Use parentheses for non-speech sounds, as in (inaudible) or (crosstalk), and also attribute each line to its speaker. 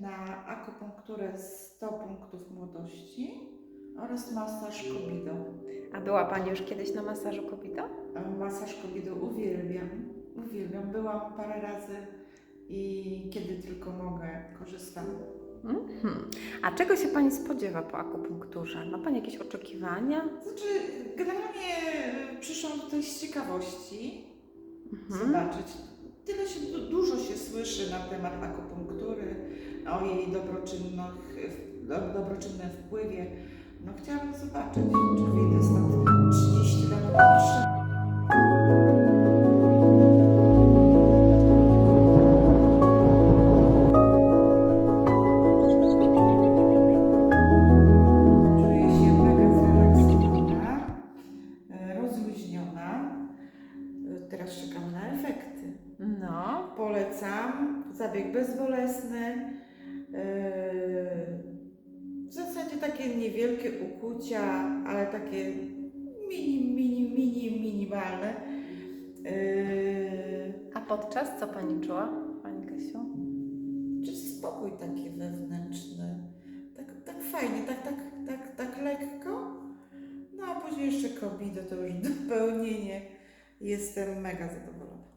Speaker 1: na akupunkturę 100 punktów młodości oraz masaż kobido.
Speaker 2: A była Pani już kiedyś na masażu Kobito?
Speaker 1: A Masaż kobido uwielbiam, uwielbiam. Byłam parę razy i kiedy tylko mogę, korzystam.
Speaker 2: Mhm. A czego się Pani spodziewa po akupunkturze? Ma Pani jakieś oczekiwania?
Speaker 1: Znaczy, generalnie y, przyszłam tutaj z ciekawości
Speaker 2: Mhm.
Speaker 1: zobaczyć. Tyle się, du- dużo się słyszy na temat akupunktury, o jej do- dobroczynnym wpływie. No chciałabym zobaczyć, czy wyjdę stąd 30 lat zrelaksowana, e, rozluźniona. E, Teraz czekam na efekty.
Speaker 2: No.
Speaker 1: Polecam. Zabieg bezbolesny. Yy, W zasadzie takie niewielkie ukłucia, ale takie mini, mini, mini, minimalne. Yy,
Speaker 2: A podczas co Pani czuła, Pani Kasiu?
Speaker 1: Czy spokój taki wewnętrzny. Tak, tak fajnie, tak, tak, tak, tak lekko. No a później jeszcze kobido, to już (laughs) dopełnienie. Jestem mega zadowolona.